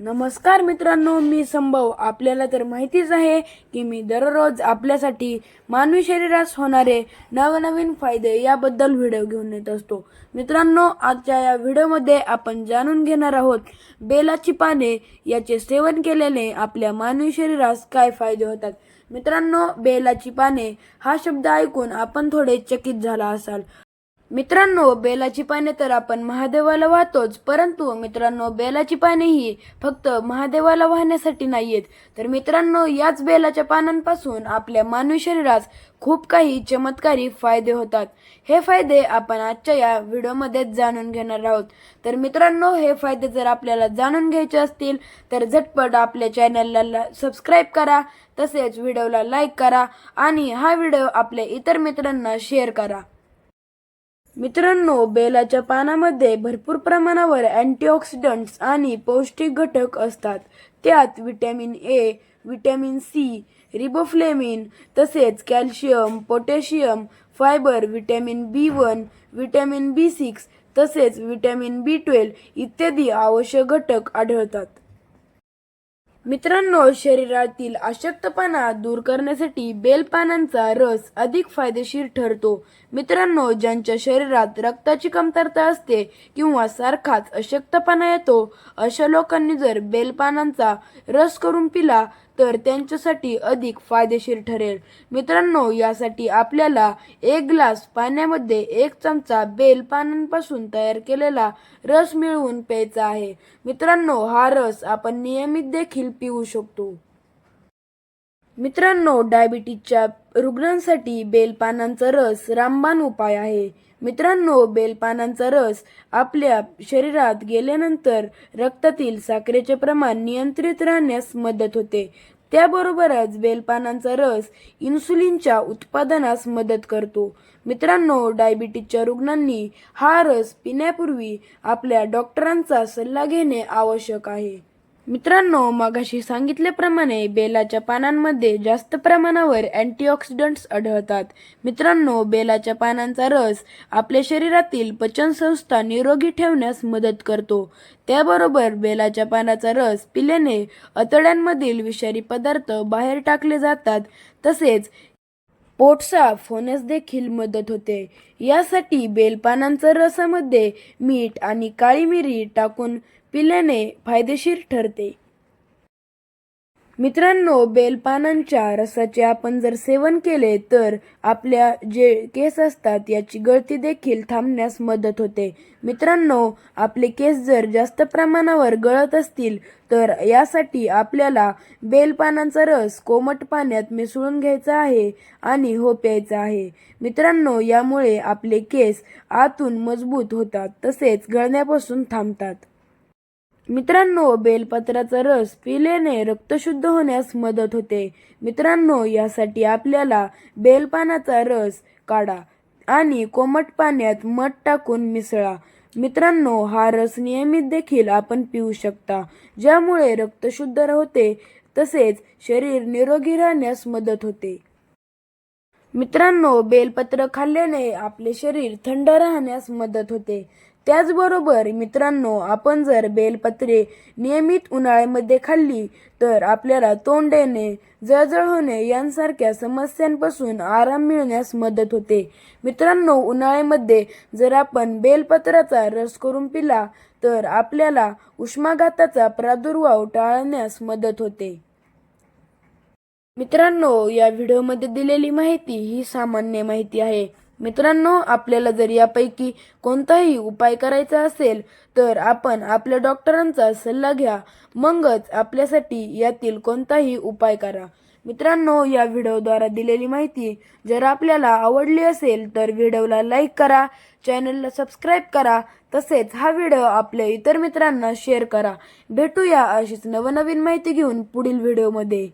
नमस्कार मित्रांनो मी संभव. आपल्याला तर माहितीच आहे की मी दररोज आपल्यासाठी मानवी शरीरास होणारे नवनवीन फायदे याबद्दल व्हिडिओ घेऊन येत असतो. मित्रांनो आजच्या या व्हिडिओमध्ये आपण जाणून घेणार आहोत बेलाची पाने याचे सेवन केल्याने आपल्या मानवी शरीरास काय फायदे होतात. मित्रांनो बेलाची पाने हा शब्द ऐकून आपण थोडे चकित झाला असाल. मित्रांनो बेलाची पाने तर आपण महादेवाला वाहतोच परंतु मित्रांनो बेलाची पाने ही फक्त महादेवाला वाहण्यासाठी नाहीयेत. तर मित्रांनो याच बेलाच्या पानांपासून आपल्या मानवी शरीरास खूप काही चमत्कारी फायदे होतात. हे फायदे आपण आजच्या या व्हिडिओमध्ये जाणून घेणार आहोत. तर मित्रांनो हे फायदे जर आपल्याला जाणून घ्यायचे असतील तर झटपट आपल्या चॅनलला सबस्क्राईब करा तसेच व्हिडिओला लाईक करा आणि हा व्हिडिओ आपल्या इतर मित्रांना शेअर करा. मित्रांनो बेलाच्या पानामध्ये भरपूर प्रमाणावर अँटीऑक्सिडंट्स आणि पौष्टिक घटक असतात. त्यात vitamin A vitamin C riboflavin तसेच calcium potassium fibre vitamin B one vitamin B six तसेच विटॅमिन बी ट्वेल्व इत्यादी आवश्यक घटक आढळतात. मित्रांनो शरीरातील अशक्तपणा दूर करण्यासाठी बेलपानांचा रस अधिक फायदेशीर ठरतो. मित्रांनो ज्यांच्या शरीरात रक्ताची कमतरता असते किंवा सारखाच अशक्तपणा येतो अशा लोकांनी जर बेलपानांचा रस करून पिला तर त्यांच्यासाठी अधिक फायदेशीर ठरेल. मित्रांनो यासाठी आपल्याला एक ग्लास पाण्यामध्ये एक चमचा बेल पानांपासून तयार केलेला रस मिळवून प्यायचा आहे. मित्रांनो हा रस आपण नियमित देखील पिऊ शकतो. मित्रांनो डायबिटीजच्या रुग्णांसाठी बेलपानांचा रस रामबाण उपाय आहे. मित्रांनो बेलपानांचा रस आपल्या शरीरात गेल्यानंतर रक्तातील साखरेचे प्रमाण नियंत्रित राहण्यास मदत होते. त्याबरोबरच बेलपानांचा रस इन्सुलिनच्या उत्पादनास मदत करतो. मित्रांनो डायबिटीजच्या रुग्णांनी हा रस पिण्यापूर्वी आपल्या डॉक्टरांचा सल्ला घेणे आवश्यक आहे. मित्रांनो मगाशी सांगितल्याप्रमाणे बेलाच्या पानांमध्ये जास्त प्रमाणावर अँटीऑक्सिडंट्स आढळतात. मित्रांनो बेलाच्या पानांचा रस आपल्या शरीरातील पचनसंस्था निरोगी ठेवण्यास मदत करतो. त्याबरोबर बेलाच्या पानाचा रस पिल्याने आतड्यांमधील विषारी पदार्थ बाहेर टाकले जातात. तसेच पोटसाफ होण्यास देखील मदत होते. यासाठी बेलपानांचा रसामध्ये मीठ आणि काळी मिरी टाकून पिल्याने फायदेशीर ठरते. मित्रांनो बेलपानांच्या रसाचे आपण जर सेवन केले तर आपल्या जे केस असतात याची गळती देखील थांबण्यास मदत होते. मित्रांनो आपले केस जर जास्त प्रमाणावर गळत असतील तर यासाठी आपल्याला बेलपानांचा रस कोमट पाण्यात मिसळून घ्यायचा आहे आणि हो प्यायचा आहे. मित्रांनो यामुळे आपले केस आतून मजबूत होतात तसेच गळण्यापासून थांबतात. मित्रांनो बेलपत्राचा रस पिल्याने रक्त शुद्ध होण्यास मदत होते. मित्रांनो यासाठी आपल्याला बेलपानाचा रस काढा आणि कोमट पाण्यात मध टाकून मिसळा. मित्रांनो हा रस नियमित देखील आपण पिऊ शकता. ज्यामुळे रक्त शुद्ध होते तसेच शरीर निरोगी राहण्यास मदत होते. मित्रांनो बेलपत्र खाल्ल्याने आपले शरीर थंड राहण्यास मदत होते. त्याचबरोबर मित्रांनो आपण जर बेलपत्रे नियमित उन्हाळ्यामध्ये खाल्ली तर आपल्याला तोंड येणे जळजळ होणे यांसारख्या समस्यांपासून आराम मिळण्यास मदत होते. मित्रांनो उन्हाळ्यामध्ये जर आपण बेलपत्राचा रस करून पिला तर आपल्याला उष्माघाताचा प्रादुर्भाव टाळण्यास मदत होते. मित्रांनो या व्हिडिओमध्ये दिलेली माहिती ही सामान्य माहिती आहे. मित्रांनो आपल्याला जर यापैकी कोणताही उपाय करायचा असेल तर आपण आपल्या डॉक्टरांचा सल्ला घ्या. मगच आपल्यासाठी यातील कोणताही उपाय करा. मित्रांनो या व्हिडिओद्वारा दिलेली माहिती जर आपल्याला आवडली असेल तर व्हिडिओला लाईक करा चॅनलला सबस्क्राईब करा तसेच हा व्हिडिओ आपल्या इतर मित्रांना शेअर करा. भेटूया अशीच नवनवीन माहिती घेऊन पुढील व्हिडिओमध्ये.